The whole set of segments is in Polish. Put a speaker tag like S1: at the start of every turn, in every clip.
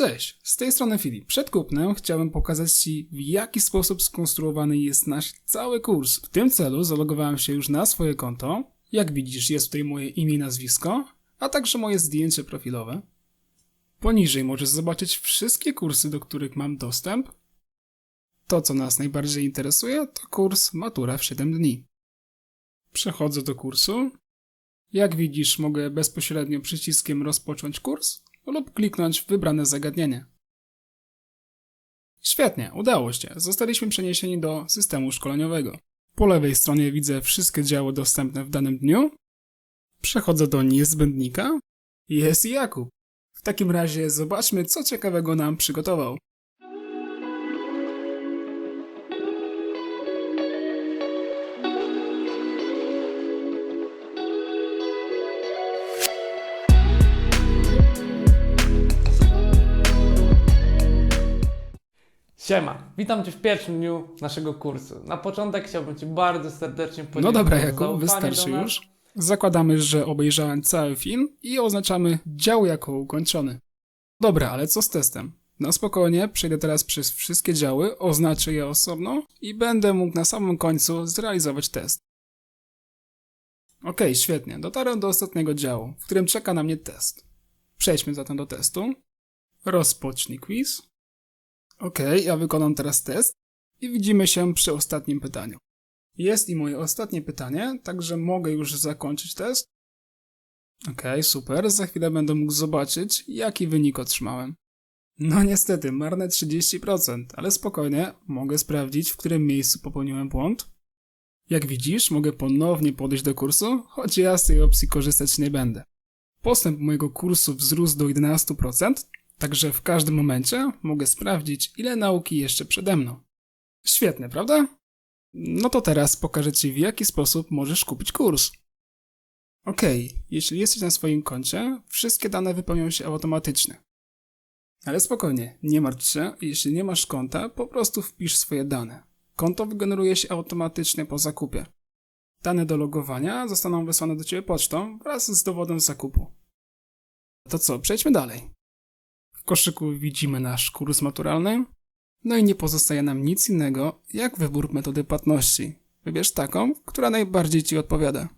S1: Cześć, z tej strony Filip. Przed kupnem chciałem pokazać Ci, w jaki sposób skonstruowany jest nasz cały kurs. W tym celu zalogowałem się już na swoje konto. Jak widzisz, jest tutaj moje imię i nazwisko, a także moje zdjęcie profilowe. Poniżej możesz zobaczyć wszystkie kursy, do których mam dostęp. To, co nas najbardziej interesuje, to kurs Matura w 7 dni. Przechodzę do kursu. Jak widzisz, mogę bezpośrednio przyciskiem rozpocząć kurs lub kliknąć w wybrane zagadnienie. Świetnie, udało się. Zostaliśmy przeniesieni do systemu szkoleniowego. Po lewej stronie widzę wszystkie działy dostępne w danym dniu. Przechodzę do niezbędnika. Jest Jakub. W takim razie zobaczmy, co ciekawego nam przygotował.
S2: Siema, witam Cię w pierwszym dniu naszego kursu. Na początek chciałbym Ci bardzo serdecznie
S1: No
S2: podziękować
S1: dobra,
S2: za
S1: Jakub,
S2: zaufanie
S1: wystarczy już. Zakładamy, że obejrzałem cały film i oznaczamy dział jako ukończony. Dobra, ale co z testem? Na spokojnie, przejdę teraz przez wszystkie działy, oznaczę je osobno i będę mógł na samym końcu zrealizować test. Okej, świetnie. Dotarłem do ostatniego działu, w którym czeka na mnie test. Przejdźmy zatem do testu. Rozpocznij quiz. Okej, ja wykonam teraz test i widzimy się przy ostatnim pytaniu. Jest i moje ostatnie pytanie, także mogę już zakończyć test. Okej, super. Za chwilę będę mógł zobaczyć, jaki wynik otrzymałem. No niestety, marne 30%, ale spokojnie, mogę sprawdzić, w którym miejscu popełniłem błąd. Jak widzisz, mogę ponownie podejść do kursu, choć ja z tej opcji korzystać nie będę. Postęp mojego kursu wzrósł do 11%, także w każdym momencie mogę sprawdzić, ile nauki jeszcze przede mną. Świetne, prawda? No to teraz pokażę Ci, w jaki sposób możesz kupić kurs. Ok, jeśli jesteś na swoim koncie, wszystkie dane wypełnią się automatycznie. Ale spokojnie, nie martw się, jeśli nie masz konta, po prostu wpisz swoje dane. Konto wygeneruje się automatycznie po zakupie. Dane do logowania zostaną wysłane do Ciebie pocztą wraz z dowodem zakupu. To co, przejdźmy dalej. Koszyku widzimy nasz kurs maturalny, no i nie pozostaje nam nic innego, jak wybór metody płatności. Wybierz taką, która najbardziej Ci odpowiada.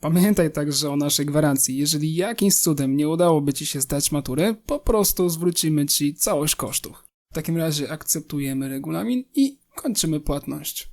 S1: Pamiętaj także o naszej gwarancji. Jeżeli jakimś cudem nie udałoby Ci się zdać matury, po prostu zwrócimy Ci całość kosztów. W takim razie akceptujemy regulamin i kończymy płatność.